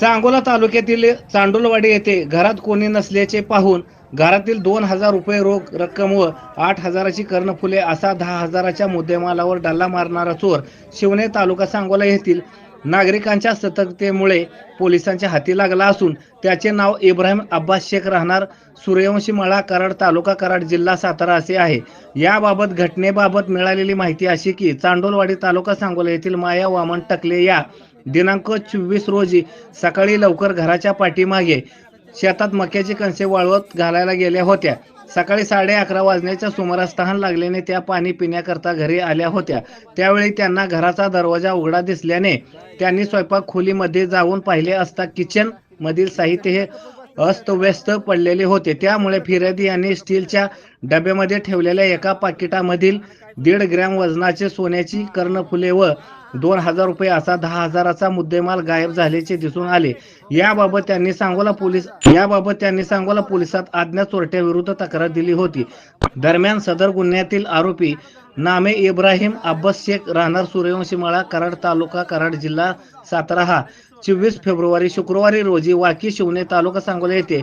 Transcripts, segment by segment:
सांगोला तालुक्यातील चांडोलवाडी येथे घरात कोणी नसल्याचे पाहून घरातील दोन हजार रुपये रोख रक्कम व आठ हजाराची कर्णफुले असा दहा हजाराच्या मुद्देमालावर डल्ला मारणारा चोर शिवणे तालुका सांगोला येथील नागरिकांच्या सतर्कतेमुळे पोलिसांच्या हाती लागला असून त्याचे नाव इब्राहिम अब्बास शेख राहणार सूर्यवंशी मळा कराड तालुका कराड जिल्हा सातारा असे आहे. याबाबत घटनेबाबत मिळालेली माहिती अशी की चांडोलवाडी तालुका सांगोला येथील माया वामन टकले या दिनांक चोवीस रोजी सकाळी लवकर घराच्या पाठीमागे शेतात मक्याचे कणसे वाळवत घालायला गेल्या होत्या. सकाळी साडे अकरा वाजण्याच्या सुमारास तहान लागल्याने त्या पाणी पिण्याकरता घरी आल्या होत्या. त्यावेळी त्यांना घराचा दरवाजा उघडा दिसल्याने त्यांनी स्वयंपाक खोलीमध्ये जाऊन पाहिले असता किचन मधील साहित्य हे अस्तव्यस्त पडलेले होते. त्यामुळे फिर्यादी यांनी स्टीलच्या डब्यामध्ये ठेवलेल्या एका पाकिटामधील दीड ग्रॅम वजनाचे सोन्याची कर्णफुले व दोन हजार रुपये असा दहा हजाराचा मुद्देमाल गायब झाल्याचे दिसून आले. याबाबत त्यांनी सांगोला पोलीस याबाबत त्यांनी सांगोला पोलिसात आज्ञा चोरट्याविरुद्ध तक्रार दिली होती. दरम्यान सदर गुन्ह्यातील आरोपी नामे इब्राहिम अब्बास शेख राहणार सूर्यवंशी माळा कराड तालुका कराड जिल्हा सातारा हा. चोवीस फेब्रुवारी शुक्रवारी रोजी वाकी शिवणे तालुका सांगोला येथे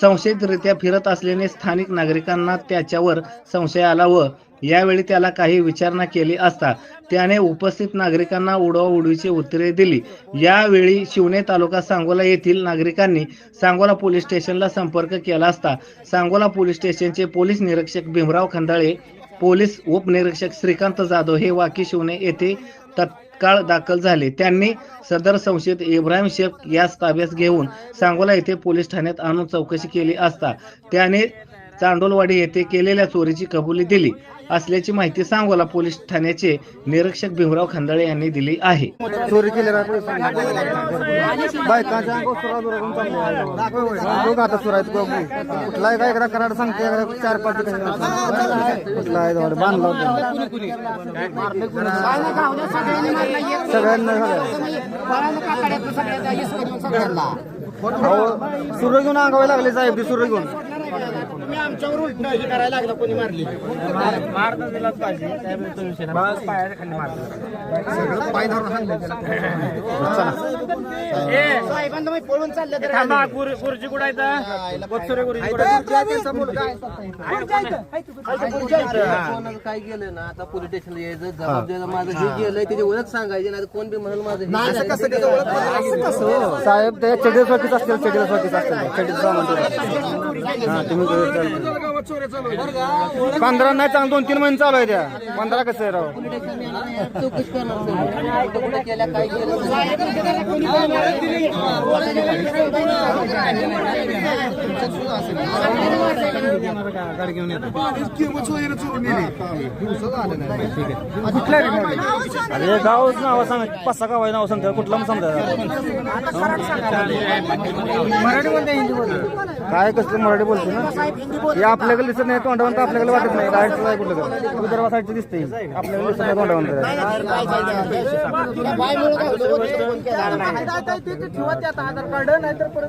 संशयितरित्या फिरत असल्याने स्थानिक नागरिकांना त्याच्यावर संशय आला व यावेळी त्याला काही विचारणा केली असता त्याने उपस्थित नागरिकांना उडवाउडवीची उत्तरे दिली. यावेळी शिवणे तालुका सांगोला येथील नागरिकांनी सांगोला पोलीस स्टेशनला संपर्क केला असता सांगोला पोलीस स्टेशनचे पोलीस निरीक्षक भीमराव खंदाळे पोलीस उपनिरीक्षक श्रीकांत जाधव हे वाकी शिवणे येथे तत्काळ दाखल झाले. त्यांनी सदर संशयित इब्राहिम शेख यास ताब्यात घेऊन सांगोला येथे पोलीस ठाण्यात आणून चौकशी केली असता. त्याने चांडोलवाडी येथे केलेल्या चोरीची कबुली दिली असल्याची माहिती सांगोला पोलीस ठाण्याचे निरीक्षक भीमराव खंदाळे यांनी दिली आहे चोरी केलेला बायकांच्या अंगावर करून आहे. आता आहेत कुठला कराड सांगते एखादा चार पाच ठिकाणी कुठला आहे जवळ बांधला होता सगळ्यांना झालं. अहो, सूर्य घेऊन अंगावे लागले साहेब ते सूर्य घेऊन पळून चाललं काय गेलं ना आता पोलीस स्टेशनला यायचं जबाबदारी माझं जे गेलंय त्याची ओळख सांगायची नाही कोण बी म्हणून माझं हे. साहेब ते चडीला स्वाकीच असतील. चडीला स्वाकीच असतील. पंधरा नाही चांगलं दोन तीन महिने चालू आहे त्या. पंधरा कसं आहे राव? चौकशी करणार सगळं. कुठं अरे गावच नाव सांग पाच सहा गाव आहे नाव सांगतात कुठला समजा मराठी बोलते हिंदी बोलते काय कसं मराठी बोलते ना हे आपल्याकडे दिसत नाही तोंडावंत आपल्याकडे वाटत नाही राईट आहे कुठलं विदर्भा साईडचं दिसते आपल्याकडे दिसत नाही तोंडावंत आधार कार्ड नाही तर परत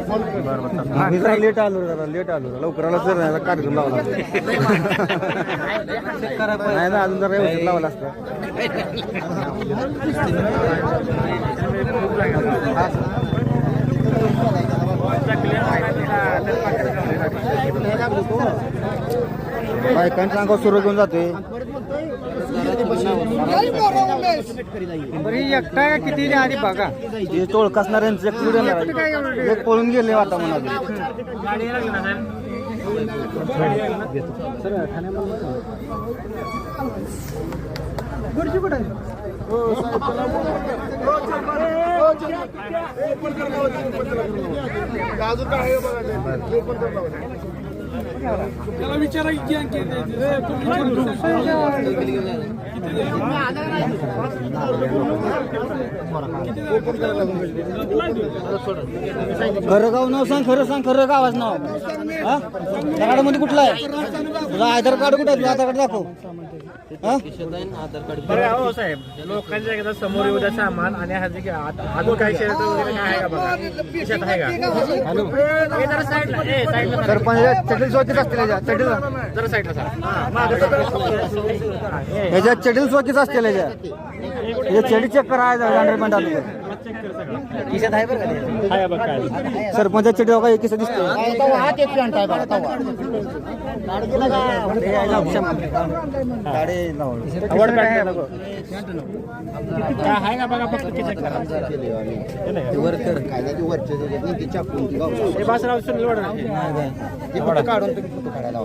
जरा लेट आलो जरा लेट आलो लवकर आलो सर नाही कार्यक्रम लावला नाही ना अजून जरा व्यवस्थित लावला असतं. बायकांच्या अंगावर सुरू घेऊन जाते एकटा किती आधी बघा. हे टोळक असणाऱ्यांचं एक पुढे येणार. एक त्याला विचारा आता म्हणा खरं गाव नाव सांग खरं सांग खरं गावाचं नाव. हा? मध्ये कुठलं आहे? तुझा आधार कार्ड कुठं आहे? तुझं आधार कार्ड दाखव. हा? खिशात आहे ना आधार कार्ड बरं हो साहेब लोकांच्या एकदा समोर येऊ द्या सामान आणि ह्याचे काय- आता- अजून काही शर्ट वगैरे काय आहे का बघा खिशात आहे का हॅलो हे जरा साईडला ए साईडला सर सरपंच चटील चौकीच असतील याच्या चटील जरा साईडला सर हा मागं सर. हा, हे. याच्या चटील चौकीच असतील याच्या याच्या चडी चेक करा अंडरपॅन्ट आलं आहे बघ काय सरपंच चटी बघा एक दिसते तवा ते? पॅन्ट आहे बघा तवा आवड काय. काय आहे का बघा फक्त किचक करा हे बासराव सुनील वडा काढून तुम्ही फोटो काढायला